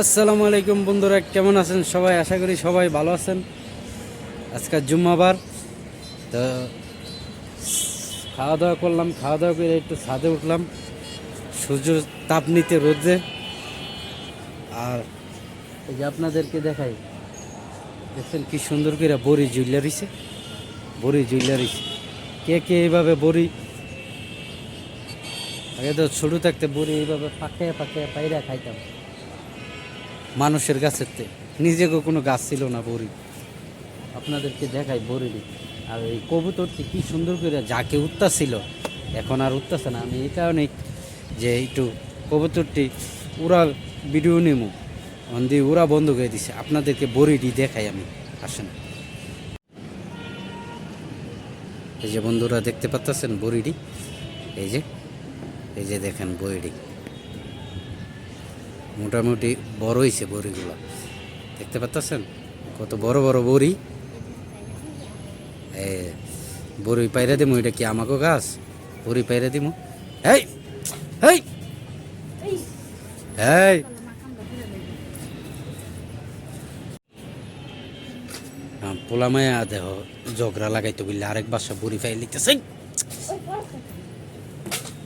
আসসালামু আলাইকুম বন্ধুরা, কেমন আছেন সবাই? আশা করি সবাই ভালো আছেন। আজকে জুম্মাবার, তো খাওয়া দাওয়া করলাম খাওয়া দাওয়া করে একটু ছাদে উঠলাম। সূর্য তাপ নিতে রোদে। আর এই যে আপনাদেরকে দেখাই, দেখছেন কি সুন্দর করে বড়ি রইছে। বড়ি রইছে। কে কে এইভাবে বড়ি, আগে তো ছোটো থাকতে বড়ি এইভাবে পাকে পাকে পাইরা খাইতাম। মানুষের গাছের তে। নিজেকে কোনো গাছ ছিল না বড়ি। আপনাদেরকে দেখাই বড়ি আর এই কবুতরটি কি সুন্দর করে যাকে উত্তাছিল এখন আর উত্তাছে না। আমি এই কারণে যে একটু কবুতরটি উড়া ভিডিও নেব দিয়ে উড়া বন্ধ করে দিছে। আপনাদেরকে বড়িটি দেখাই আমি। আসেন। এই যে বন্ধুরা দেখতে পাচ্ছেন বড়িটি? এই যে এই যে দেখেন বড়িটি। মোটামুটি বড় হয়েছে বড়িগুলো। দেখতে পাচ্ছেন? কত বড় বড় বড়ি। বড়ি পাইরা দিমু, এটা কি আমাকে গাছ? বড়ি পাইরা দিমু। এই এই এই। পোলামায়া দেহ, ঝগড়া লাগাইতে বললে আরেক বাসা বড়ি ফাই লিখতেছে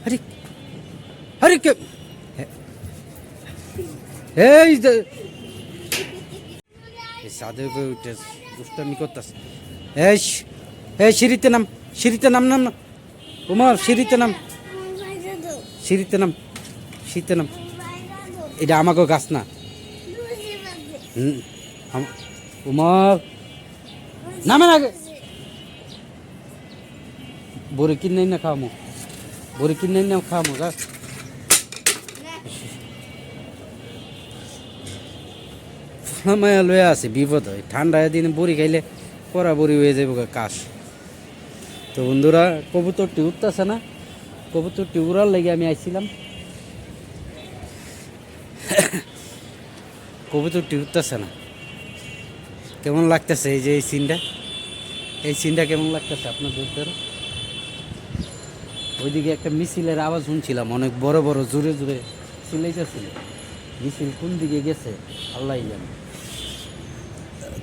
আরে আরে কে? এই যে সাদে উঠে দুষ্টামি করতেছে। এই এই সিঁড়িতে নাম সিঁড়িতে নাম নাম না উমার সিঁড়িতে নাম। সিঁড়িতে নাম সিঁড়িতে নাম। এটা আমাকে গাছ না। উমার। নামেন আগে। বড়ি কিনে না খাওয়ামো। বড়ি কিনে না খাওয়ামো গাছ মায়া লয়ে আছে, বিপদ হয়। ঠান্ডায় দিন বড়ি খাইলে করা বড়ি হয়ে যাবে কাশ। তো বন্ধুরা, কবুতরটি উঠতেছে না? কবুতরটি উড়ার লেগে আমি আইছিলাম। কবুতরটি উঠতেছে না। কেমন লাগতেছে এই যে এই সিনটা? এই সিনটা কেমন লাগতেছে আপনাদের? ধরো ওইদিকে একটা মিছিলের আওয়াজ শুনছিলাম, অনেক বড় বড়, জোরে জোরে চিলাইতেছিল মিছিল কোন দিকে গেছে? আল্লাহ জানে।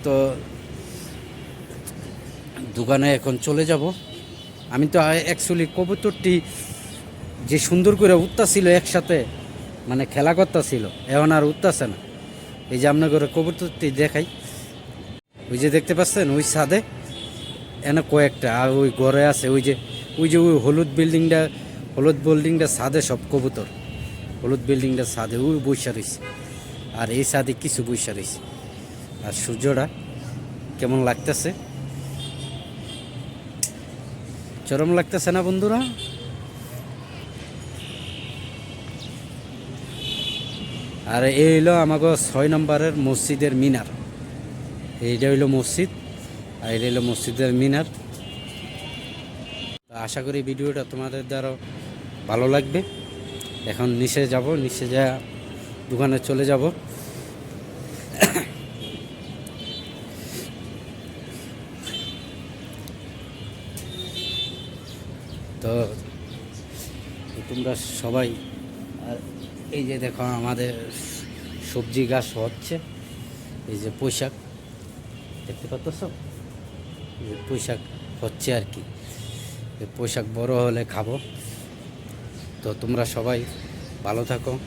তো দোকানে এখন চলে যাব। আমি তো অ্যাকচুয়ালি কবুতরটি যে সুন্দর করে উঠতাছিল একসাথে মানে খেলা করতেছিল, এখন আর উঠতাছে না। এই যে আপনার ঘরে কবুতরটি দেখাই। ওই যে দেখতে পাচ্ছেন, ওই ছাদে এনে কয়েকটা, আর ওই ঘরে আছে, ওই যে ওই যে ওই হলুদ বিল্ডিংটা হলুদ বিল্ডিংটা ছাদে সব কবুতর। হলুদ বিল্ডিংটা ছাদে ওই বৈশা রয়েছে। আর এই ছাদে কিছু বৈশা রয়েছে। আর সূর্যটা কেমন লাগতেছে? চরম লাগতেছে না বন্ধুরা? আর এই হইল আমাকে ছয় নম্বরের মসজিদের মিনার। এইটা হইল মসজিদ, আর এটা হইল মসজিদের মিনার। আশা করি ভিডিওটা তোমাদের দ্বারা ভালো লাগবে। এখন নিচে যাব, নিচে যা দোকানে চলে যাব। তো তোমরা সবাই, আর এই যে দেখো আমাদের সবজি গাছ হচ্ছে, এই যে পোশাক, দেখতে পাচ্ছ? পোশাক হচ্ছে আর কি। পোশাক বড় হলে খাব। তো তোমরা সবাই ভালো থাকো,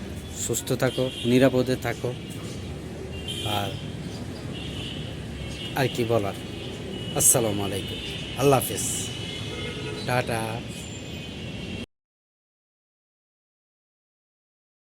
সুস্থ থাকো, নিরাপদে থাকো। আর আর কি বলার? আসসালামু আলাইকুম। আল্লাহ হাফিজ। টাটা।